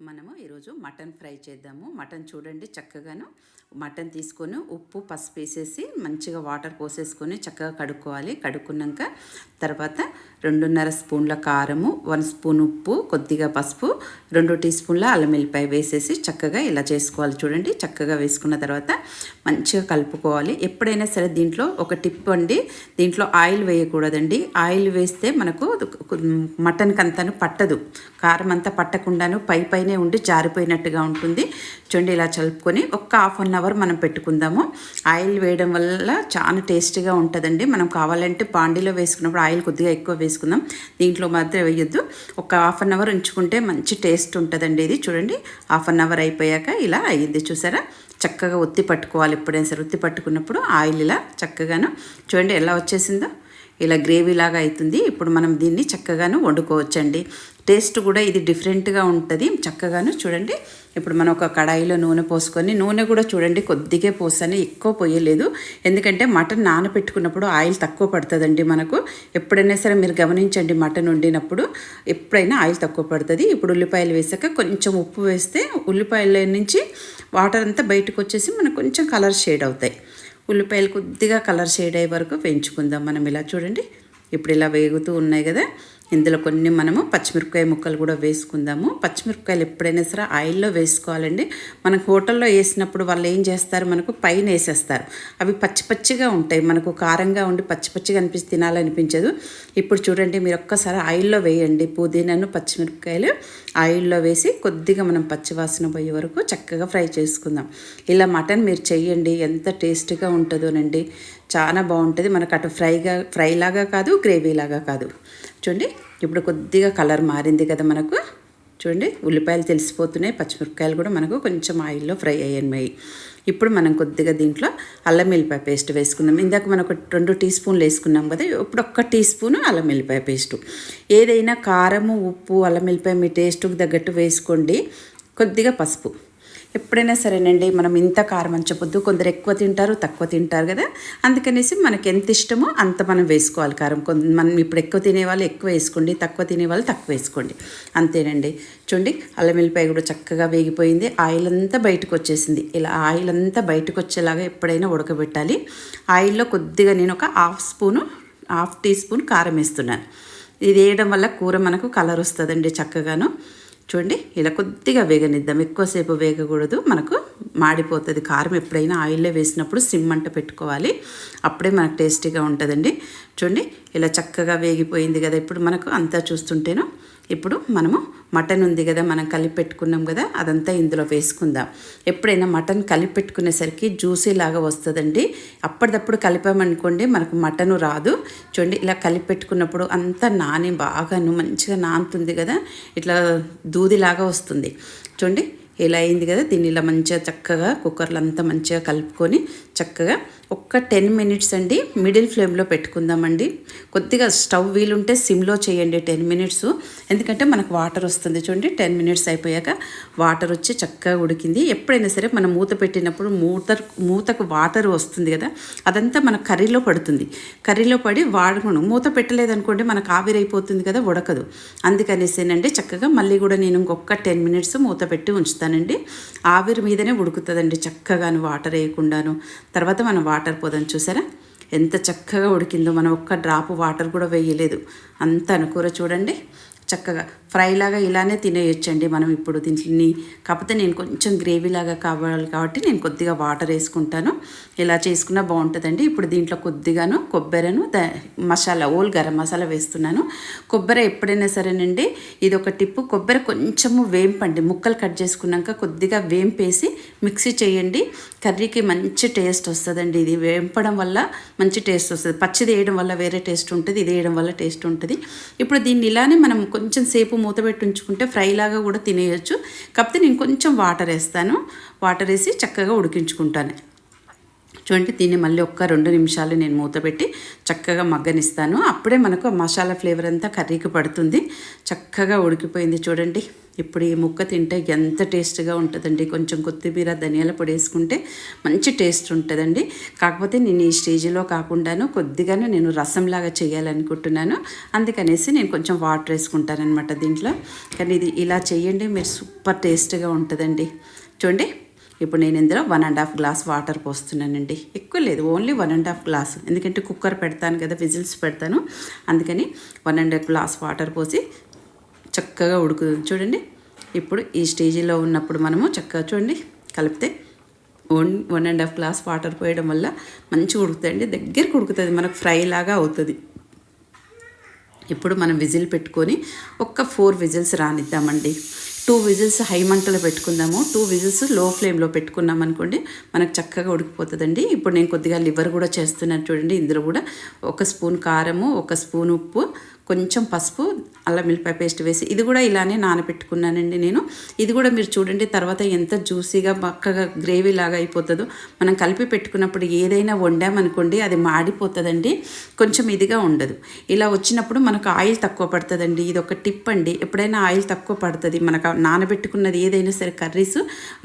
మనము ఈరోజు mutton fry చేద్దాము. మటన్ చూడండి చక్కగాను. మటన్ తీసుకొని ఉప్పు పసుపు వేసేసి మంచిగా వాటర్ పోసేసుకొని చక్కగా కడుక్కోవాలి. కడుక్కున్నాక తర్వాత రెండున్నర స్పూన్ల కారము వన్ స్పూన్ ఉప్పు కొద్దిగా పసుపు రెండు టీ స్పూన్ల అల్లం వెల్లిపాయ వేసేసి చక్కగా ఇలా చేసుకోవాలి. చూడండి చక్కగా వేసుకున్న తర్వాత మంచిగా కలుపుకోవాలి. ఎప్పుడైనా సరే దీంట్లో ఒక టిప్ అండి దీంట్లో ఆయిల్ వేయకూడదండి. ఆయిల్ వేస్తే మనకు మటన్కి అంతాను పట్టదు. కారం అంతా పట్టకుండాను పై పైనే ఉండి జారిపోయినట్టుగా ఉంటుంది. చూడండి ఇలా చలుపుకొని ఒక్క హాఫ్ అన్ అవర్ మనం పెట్టుకుందాము. ఆయిల్ వేయడం వల్ల చాలా టేస్టీగా ఉంటుందండి. మనం కావాలంటే పాండీలో వేసుకున్నప్పుడు ఆయిల్ కొద్దిగా ఎక్కువ వేసుకుందాం. దీంట్లో మాత్రం వేయొద్దు. ఒక హాఫ్ అన్ అవర్ ఉంచుకుంటే మంచి టేస్ట్ ఉంటుందండి ఇది. చూడండి హాఫ్ అన్ అవర్ అయిపోయాక ఇలా అయ్యింది చూసారా? చక్కగా ఒత్తి పట్టుకోవాలి ఎప్పుడైనా సరే. ఒత్తి పట్టుకున్నప్పుడు ఆయిల్ ఇలా చక్కగాను చూడండి ఎలా వచ్చేసిందో. ఇలా గ్రేవీ లాగా అవుతుంది ఇప్పుడు మనం దీన్ని చక్కగాను వండుకోవచ్చండి. టేస్ట్ కూడా ఇది డిఫరెంట్గా ఉంటుంది. చక్కగాను చూడండి. ఇప్పుడు మనం ఒక కడాయిలో నూనె పోసుకొని నూనె కూడా చూడండి కొద్దిగా పోసాను ఎక్కువ పోయలేదు. ఎందుకంటే మటన్ నానబెట్టుకున్నప్పుడు ఆయిల్ తక్కువ పడుతుందండి మనకు. ఎప్పుడైనా సరే మీరు గమనించండి మటన్ వండినప్పుడు ఎప్పుడైనా ఆయిల్ తక్కువ పడుతుంది. ఇప్పుడు ఉల్లిపాయలు వేసాక కొంచెం ఉప్పు వేస్తే ఉల్లిపాయల నుంచి వాటర్ అంతా బయటకు వచ్చేసి మనకు కొంచెం కలర్ షేడ్ అవుతాయి. ఉల్లిపాయలు కొద్దిగా కలర్ షేడ్ అయ్యే వరకు పెంచుకుందాం మనం ఇలా చూడండి. ఇప్పుడు ఇలా వేగుతూ ఉన్నాయి కదా. ఇందులో కొన్ని మనము పచ్చిమిరపకాయ ముక్కలు కూడా వేసుకుందాము. పచ్చిమిరపకాయలు ఎప్పుడైనా సరే ఆయిల్లో వేసుకోవాలండి. మనం హోటల్లో వేసినప్పుడు వాళ్ళు ఏం చేస్తారు? మనకు పైన వేసేస్తారు. అవి పచ్చి పచ్చిగా ఉంటాయి. మనకు కారంగా ఉండి పచ్చి పచ్చిగా అనిపిస్తే తినాలనిపించదు. ఇప్పుడు చూడండి మీరు ఒక్కసారి ఆయిల్లో వేయండి. పుదీనాను పచ్చిమిరపకాయలు ఆయిల్లో వేసి కొద్దిగా మనం పచ్చివాసన పోయే వరకు చక్కగా ఫ్రై చేసుకుందాం. ఇలా మటన్ మీరు చెయ్యండి. ఎంత టేస్టీగా ఉంటుందోనండి. చాలా బాగుంటుంది. మనకు అటు ఫ్రైగా ఫ్రై లాగా కాదు గ్రేవీ లాగా కాదు. చూడండి ఇప్పుడు కొద్దిగా కలర్ మారింది కదా మనకు. చూడండి ఉల్లిపాయలు తెలిసిపోతున్నాయి పచ్చిమిరపకాయలు కూడా మనకు కొంచెం ఆయిల్లో ఫ్రై అయ్యాయి. ఇప్పుడు మనం కొద్దిగా దీంట్లో అల్లం వెల్లిపాయ పేస్ట్ వేసుకుందాం. ఇందాక మనం ఒక రెండు టీ స్పూన్లు వేసుకున్నాం కదా ఇప్పుడు ఒక్క టీ స్పూను అల్లం వెల్లిపాయ పేస్టు. ఏదైనా కారము ఉప్పు అల్లం వెల్లిపాయ మీ టేస్ట్కి తగ్గట్టు వేసుకోండి. కొద్దిగా పసుపు. ఎప్పుడైనా సరేనండి మనం ఇంత కారం అని చెప్పొద్దు. కొందరు ఎక్కువ తింటారు తక్కువ తింటారు కదా. అందుకనేసి మనకి ఎంత ఇష్టమో అంత మనం వేసుకోవాలి కారం. కొంత మనం ఇప్పుడు ఎక్కువ తినేవాళ్ళు ఎక్కువ వేసుకోండి తక్కువ తినేవాళ్ళు తక్కువ వేసుకోండి. అంతేనండి. చూడండి అల్లం వెల్లిపాయ కూడా చక్కగా వేగిపోయింది. ఆయిల్ అంతా బయటకు వచ్చేసింది. ఇలా ఆయిల్ అంతా బయటకు వచ్చేలాగా ఎప్పుడైనా ఉడకబెట్టాలి. ఆయిల్లో కొద్దిగా నేను ఒక half spoon half tea spoon కారం వేస్తున్నాను. ఇది వేయడం వల్ల కూర మనకు కలర్ వస్తుందండి చక్కగాను. చూడండి ఇలా కొద్దిగా వేగనిద్దాం. ఎక్కువసేపు వేగకూడదు. మనకు మాడిపోతుంది. కారం ఎప్పుడైనా ఆయిల్లో వేసినప్పుడు సిమ్ అంట పెట్టుకోవాలి. అప్పుడే మనకు టేస్టీగా ఉంటుందండి. చూడండి ఇలా చక్కగా వేగిపోయింది కదా. ఇప్పుడు మనకు అంతా చూస్తుంటేను ఇప్పుడు మనము మటన్ ఉంది కదా మనం కలిపి పెట్టుకున్నాం కదా అదంతా ఇందులో వేసుకుందాం. ఎప్పుడైనా మటన్ కలిపి పెట్టుకునేసరికి జ్యూసీ లాగా వస్తుందండి. అప్పటిదప్పుడు కలిపామనుకోండి మనకు మటన్ రాదు. చూడండి ఇలా కలిపి పెట్టుకున్నప్పుడు అంతా నాని బాగాను మంచిగా నానుతుంది కదా ఇట్లా దూదిలాగా వస్తుంది. చూడండి ఇలా అయింది కదా దీన్ని ఇలా మంచిగా చక్కగా కుక్కర్లో అంతా మంచిగా కలుపుకొని చక్కగా ఒక్క టెన్ మినిట్స్ అండి మిడిల్ ఫ్లేమ్లో పెట్టుకుందామండి. కొద్దిగా స్టవ్ వీలుంటే సిమ్లో చేయండి టెన్ మినిట్స్. ఎందుకంటే మనకు వాటర్ వస్తుంది చూడండి టెన్ మినిట్స్ అయిపోయాక వాటర్ వచ్చి చక్కగా ఉడికింది. ఎప్పుడైనా సరే మనం మూత పెట్టినప్పుడు మూత మూతకు వాటర్ వస్తుంది కదా అదంతా మన కర్రీలో పడుతుంది. కర్రీలో పడి వాడకుండా మూత పెట్టలేదనుకోండి మనకు ఆవిరైపోతుంది కదా ఉడకదు. అందుకనేసేనండి చక్కగా మళ్ళీ కూడా నేను ఇంకొక టెన్ మినిట్స్ మూత పెట్టి ఉంచుతానండి. ఆవిరి మీదనే ఉడుకుతుందండి చక్కగాను వాటర్ వేయకుండాను. తర్వాత మనం వాటర్ పోదాం చూసారా? ఎంత చక్కగా ఉడికిందో. మనం ఒక్క డ్రాప్ వాటర్ కూడా వేయలేదు. అంత అనుకూర చూడండి. చక్కగా ఫ్రై లాగా ఇలానే తినేయొచ్చండి మనం ఇప్పుడు దీన్ని కాకపోతే నేను కొంచెం గ్రేవీ లాగా కావాలి కాబట్టి నేను కొద్దిగా వాటర్ వేసుకుంటాను. ఇలా చేసుకున్నా బాగుంటుందండి. ఇప్పుడు దీంట్లో కొద్దిగాను కొబ్బరిను మసాలా ఓల్ గరం మసాలా వేస్తున్నాను. కొబ్బరి ఎప్పుడైనా సరేనండి ఇది ఒక టిప్పు. కొబ్బరి కొంచెము వేంపండి. ముక్కలు కట్ చేసుకున్నాక కొద్దిగా వేంపేసి మిక్సీ చేయండి. కర్రీకి మంచి టేస్ట్ వస్తుందండి. ఇది వేంపడం వల్ల మంచి టేస్ట్ వస్తుంది. పచ్చిది వేయడం వల్ల వేరే టేస్ట్ ఉంటుంది ఇది వేయడం వల్ల టేస్ట్ ఉంటుంది. ఇప్పుడు దీన్ని ఇలానే మనం కొంచెం సేపు మూత పెట్టి ఉంచుకుంటే ఫ్రై లాగా కూడా తినేయచ్చు. కాకపోతే నేను కొంచెం వాటర్ వేస్తాను. వాటర్ వేసి చక్కగా ఉడికించుకుంటాను. చూడండి దీన్ని మళ్ళీ ఒక్క రెండు నిమిషాలు నేను మూత పెట్టి చక్కగా మగ్గనిస్తాను. అప్పుడే మనకు మసాలా ఫ్లేవర్ అంతా కర్రీకి పడుతుంది. చక్కగా ఉడికిపోయింది చూడండి. ఇప్పుడు ఈ ముక్క తింటే ఎంత టేస్ట్గా ఉంటుందండి. కొంచెం కొత్తిమీర ధనియాల పొడి వేసుకుంటే మంచి టేస్ట్ ఉంటుందండి. కాకపోతే నేను ఈ స్టేజ్లో కాకుండాను కొద్దిగానే నేను రసంలాగా చేయాలనుకుంటున్నాను. అందుకనేసి నేను కొంచెం వాటర్ వేసుకుంటానమాట దీంట్లో. కానీ ఇది ఇలా చేయండి మీరు సూపర్ టేస్ట్గా ఉంటుందండి. చూడండి. ఇప్పుడు నేను ఇందులో one and half glass water పోస్తున్నానండి. ఎక్కువ లేదు only one and half glass ఎందుకంటే కుక్కర్ పెడతాను కదా విజిల్స్ పెడతాను. అందుకని one and half glass water పోసి చక్కగా ఉడుకుతుంది. చూడండి ఇప్పుడు ఈ స్టేజీలో ఉన్నప్పుడు మనము చక్కగా చూడండి కలిపితే one one and half glass water పోయడం వల్ల మంచిగా ఉడుకుతాయండి. దగ్గరకు ఉడుకుతుంది మనకు ఫ్రై లాగా అవుతుంది. ఇప్పుడు మనం విజిల్ పెట్టుకొని ఒక్క ఫోర్ విజిల్స్ రానిద్దామండి. టూ విజిల్స్ హై మంటలో పెట్టుకుందాము. టూ విజిల్స్లో ఫ్లేమ్లో పెట్టుకున్నాం అనుకోండి మనకు చక్కగా ఉడికిపోతుందండి. ఇప్పుడు నేను కొద్దిగా లివర్ కూడా చేస్తున్నాను చూడండి. ఇందులో కూడా ఒక స్పూన్ కారము ఒక స్పూన్ ఉప్పు కొంచెం పసుపు అల్లం మిల్లిపాయ పేస్ట్ వేసి ఇది కూడా ఇలానే నానబెట్టుకున్నానండి నేను. ఇది కూడా మీరు చూడండి తర్వాత ఎంత జ్యూసీగా బక్కగా గ్రేవీ లాగా అయిపోతుందో. మనం కలిపి పెట్టుకున్నప్పుడు ఏదైనా వండామనుకోండి అది మాడిపోతుందండి కొంచెం ఇదిగా ఉండదు. ఇలా వచ్చినప్పుడు మనకు ఆయిల్ తక్కువ పడుతుందండి. ఇది ఒక టిప్ అండి. ఎప్పుడైనా ఆయిల్ తక్కువ పడుతుంది. మనకు నానబెట్టుకున్నది ఏదైనా సరే కర్రీస్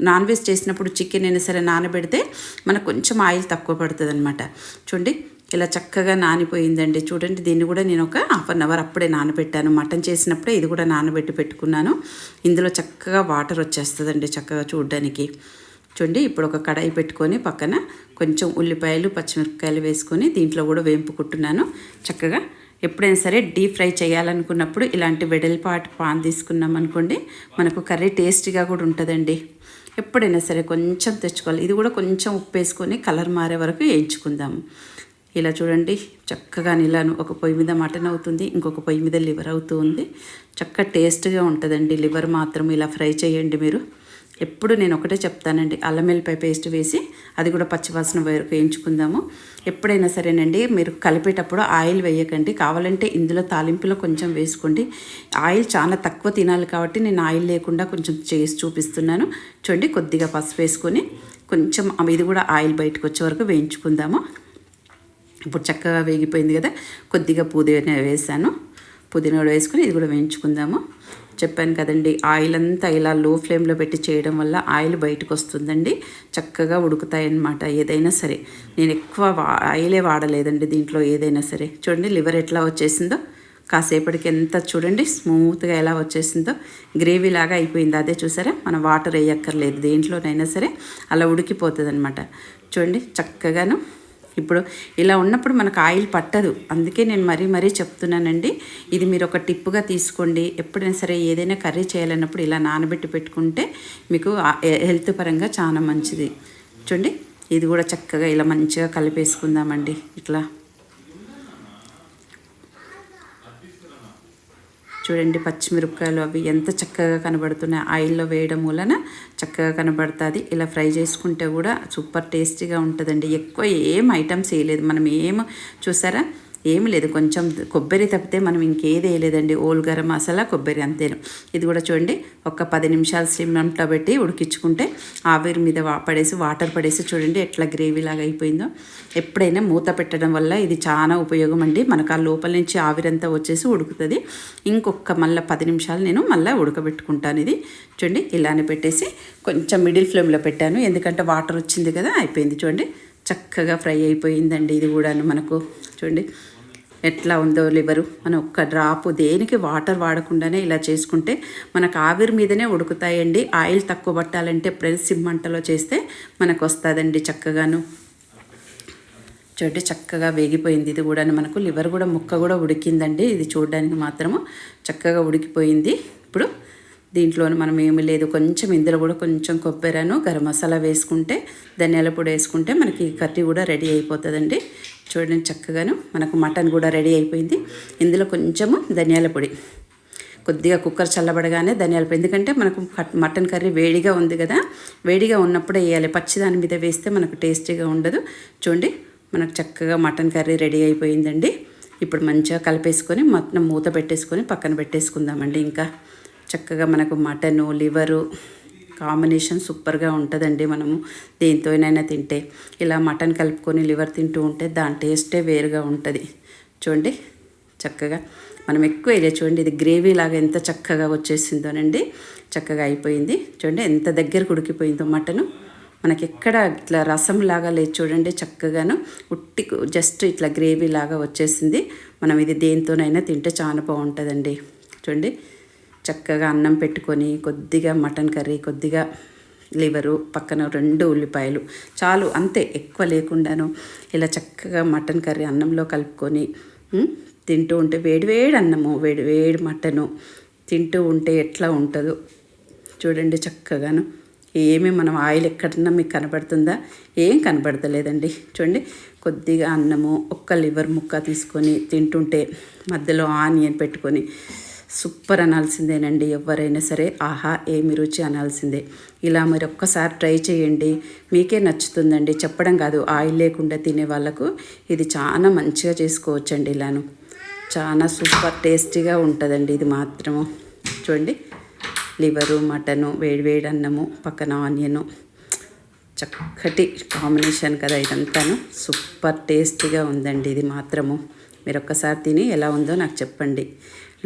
నాన్ వెజ్ చేసినప్పుడు చికెన్ అయినా సరే నానబెడితే మనకు కొంచెం ఆయిల్ తక్కువ పడుతుంది అనమాట చూడండి ఇలా చక్కగా నానిపోయిందండి. చూడండి దీన్ని కూడా నేను ఒక హాఫ్ అన్ అవర్ అప్పుడే నానబెట్టాను. మటన్ చేసినప్పుడే ఇది కూడా నానబెట్టి పెట్టుకున్నాను. ఇందులో చక్కగా వాటర్ వచ్చేస్తుందండి చక్కగా చూడడానికి. చూడండి ఇప్పుడు ఒక కడాయి పెట్టుకొని పక్కన కొంచెం ఉల్లిపాయలు పచ్చిమిరపకాయలు వేసుకొని దీంట్లో కూడా వేంపుకుంటున్నాను చక్కగా ఎప్పుడైనా సరే డీప్ ఫ్రై చేయాలనుకున్నప్పుడు ఇలాంటి వెడల్పాటి పాన్ తీసుకున్నాం అనుకోండి మనకు కర్రీ టేస్టీగా కూడా ఉంటుందండి. ఎప్పుడైనా సరే కొంచెం తెచ్చుకోవాలి. ఇది కూడా కొంచెం ఉప్పు వేసుకొని కలర్ మారే వరకు వేయించుకుందాము ఇలా చూడండి చక్కగా నిలాను ఒక పొయ్యి మీద మటన్ అవుతుంది ఇంకొక పొయ్యి మీద లివర్ అవుతూ ఉంది. చక్క టేస్ట్గా ఉంటుందండి లివర్ మాత్రం ఇలా ఫ్రై చేయండి మీరు. ఎప్పుడు నేను ఒకటే చెప్తానండి అల్లం వెల్లిపాయ పేస్ట్ వేసి అది కూడా పచ్చివాసన వరకు వేయించుకుందాము. ఎప్పుడైనా సరేనండి మీరు కలిపేటప్పుడు ఆయిల్ వేయకండి కావాలంటే ఇందులో తాలింపులో కొంచెం వేసుకోండి. ఆయిల్ చాలా తక్కువ తినాలి కాబట్టి నేను ఆయిల్ లేకుండా కొంచెం చేసి చూపిస్తున్నాను. చూడండి కొద్దిగా పసుపు వేసుకొని కొంచెం ఇది కూడా ఆయిల్ బయటకు వచ్చే వరకు వేయించుకుందాము. ఇప్పుడు చక్కగా వేగిపోయింది కదా. కొద్దిగా పుదీనా వేసాను. పుదీనా కూడా వేసుకుని ఇది కూడా వేయించుకుందాము. చెప్పాను కదండి ఆయిల్ అంతా ఇలా లో ఫ్లేమ్లో పెట్టి చేయడం వల్ల ఆయిల్ బయటకు వస్తుందండి. చక్కగా ఉడుకుతాయి అన్నమాట ఏదైనా సరే. నేను ఎక్కువ ఆయిలే వాడలేదండి దీంట్లో ఏదైనా సరే. చూడండి లివర్ ఎట్లా వచ్చేసిందో. కాసేపటికి ఎంత చూడండి స్మూత్గా ఎలా వచ్చేసిందో. గ్రేవీ లాగా అయిపోయింది. అదే చూసారా? మనం వాటర్ వేయక్కర్లేదు. దేంట్లోనైనా సరే అలా ఉడికిపోతుంది అనమాట చూడండి చక్కగాను ఇప్పుడు ఇలా ఉన్నప్పుడు మనకు ఆయిల్ పట్టదు. అందుకే నేను మరీ మరీ చెప్తున్నానండి. ఇది మీరు ఒక టిప్పుగా తీసుకోండి. ఎప్పుడైనా సరే ఏదైనా కర్రీ చేయాలన్నప్పుడు ఇలా నానబెట్టి పెట్టుకుంటే మీకు హెల్త్ పరంగా చాలా మంచిది. చూడండి ఇది కూడా చక్కగా ఇలా మంచిగా కలిపేసుకుందామండి. ఇట్లా. చూడండి పచ్చిమిరపకాయలు అవి ఎంత చక్కగా కనబడుతున్నాయి. ఆయిల్లో వేయడం వలన చక్కగా కనబడుతుంది. ఇలా ఫ్రై చేసుకుంటే కూడా సూపర్ టేస్టీగా ఉంటుందండి. ఎక్కువ ఏం ఐటమ్స్ వేయలేదు. మనం ఏం చూసారా? ఏమి లేదు. కొంచెం కొబ్బరి తప్పితే మనం ఇంకేది వేయలేదండి. ఓల్ గరం మసాలా కొబ్బరి అంతేను. ఇది కూడా చూడండి. ఒక పది నిమిషాలు స్లిమ్ అంతా పెట్టి ఉడికించుకుంటే ఆవిరి మీద పడేసి వాటర్ పడేసి చూడండి ఎట్లా గ్రేవీ లాగా అయిపోయిందో. ఎప్పుడైనా మూత పెట్టడం వల్ల ఇది చాలా ఉపయోగం అండి. మనకు ఆ లోపల నుంచి ఆవిరంతా వచ్చేసి ఉడుకుతుంది. ఇంకొక మళ్ళీ పది నిమిషాలు నేను మళ్ళీ ఉడకబెట్టుకుంటాను ఇది. చూడండి ఇలానే పెట్టేసి కొంచెం మిడిల్ ఫ్లేమ్లో పెట్టాను. ఎందుకంటే వాటర్ వచ్చింది కదా అయిపోయింది చూడండి. చక్కగా ఫ్రై అయిపోయిందండి ఇది కూడాను మనకు. చూడండి ఎట్లా ఉందో లివరు. మనం ఒక్క డ్రాప్ దేనికి వాటర్ వాడకుండానే ఇలా చేసుకుంటే మనకు ఆవిరి మీదనే ఉడుకుతాయండి. ఆయిల్ తక్కువ పట్టాలంటే ప్రెస్ సిమ్మంటలో చేస్తే మనకు వస్తుందండి చక్కగాను. చూడండి చక్కగా వేగిపోయింది ఇది కూడా మనకు. లివర్ కూడా ముక్క కూడా ఉడికిందండి. ఇది చూడడానికి మాత్రము చక్కగా ఉడికిపోయింది. ఇప్పుడు దీంట్లో మనం ఏమి లేదు. కొంచెం ఇందులో కూడా కొంచెం కొబ్బరిను గరం మసాలా వేసుకుంటే ధనియాల పొడి వేసుకుంటే మనకి కర్రీ కూడా రెడీ అయిపోతుందండి. చూడండి చక్కగాను మనకు మటన్ కూడా రెడీ అయిపోయింది. ఇందులో కొంచెము ధనియాల పొడి. కొద్దిగా కుక్కర్ చల్లబడగానే ధనియాల పొడి. ఎందుకంటే మనకు మటన్ కర్రీ వేడిగా ఉంది కదా వేడిగా ఉన్నప్పుడే వేయాలి. పచ్చి దాని మీద వేస్తే మనకు టేస్టీగా ఉండదు. చూడండి మనకు చక్కగా మటన్ కర్రీ రెడీ అయిపోయిందండి. ఇప్పుడు మంచిగా కలిపేసుకొని మొత్తం మూత పెట్టేసుకొని పక్కన పెట్టేసుకుందామండి ఇంకా. చక్కగా మనకు మటను లివరు కాంబినేషన్ సూపర్గా ఉంటుందండి మనము దేంతోనైనా తింటే. ఇలా మటన్ కలుపుకొని లివర్ తింటూ ఉంటే దాని టేస్టే వేరుగా ఉంటుంది. చూడండి చక్కగా మనం ఎక్కువ వేయలే చూడండి ఇది గ్రేవీ లాగా ఎంత చక్కగా వచ్చేసిందోనండి. చక్కగా అయిపోయింది. చూడండి ఎంత దగ్గర ఉడికిపోయిందో మటను. మనకి ఎక్కడ ఇట్లా రసం లాగా లేదు చూడండి చక్కగాను. ఉట్టి జస్ట్ ఇట్లా గ్రేవీ లాగా వచ్చేసింది. మనం ఇది దేంతోనైనా తింటే చాలా బాగుంటుందండి. చూడండి చక్కగా అన్నం పెట్టుకొని కొద్దిగా మటన్ కర్రీ కొద్దిగా లివరు పక్కన రెండు ఉల్లిపాయలు చాలు అంతే ఎక్కువ లేకుండాను. ఇలా చక్కగా మటన్ కర్రీ అన్నంలో కలుపుకొని తింటూ ఉంటే వేడివేడి అన్నము వేడివేడి మటను. తింటూ ఉంటే ఎట్లా ఉంటుందో చూడండి చక్కగాను. ఏమి మనం ఆయిల్ ఎక్కడన్నా మీకు కనబడుతుందా? ఏం కనబడతలేదండి. చూడండి కొద్దిగా అన్నము ఒక్క లివర్ ముక్క తీసుకొని తింటుంటే మధ్యలో ఆనియన్ పెట్టుకొని సూపర్ అనాల్సిందేనండి. ఎవరైనా సరే ఆహా ఏమి రుచి అనాల్సిందే. ఇలా మరి ఒక్కసారి ట్రై చేయండి. మీకే నచ్చుతుందండి. చెప్పడం కాదు ఆయిల్ లేకుండా తినే వాళ్ళకు ఇది చాలా మంచిగా చేసుకోవచ్చండి ఇలాను. చాలా సూపర్ టేస్టీగా ఉంటుందండి ఇది మాత్రము. చూడండి. లివరు మటను వేడివేడి అన్నము పక్కన ఆనియను. చక్కటి కాంబినేషన్ కదా ఇదంతాను. సూపర్ టేస్టీగా ఉందండి ఇది మాత్రము. మీరు ఒక్కసారి తిని ఎలా ఉందో నాకు చెప్పండి.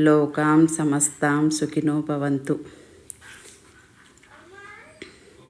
లోకాం సమస్తాం సుఖినో భవంతు.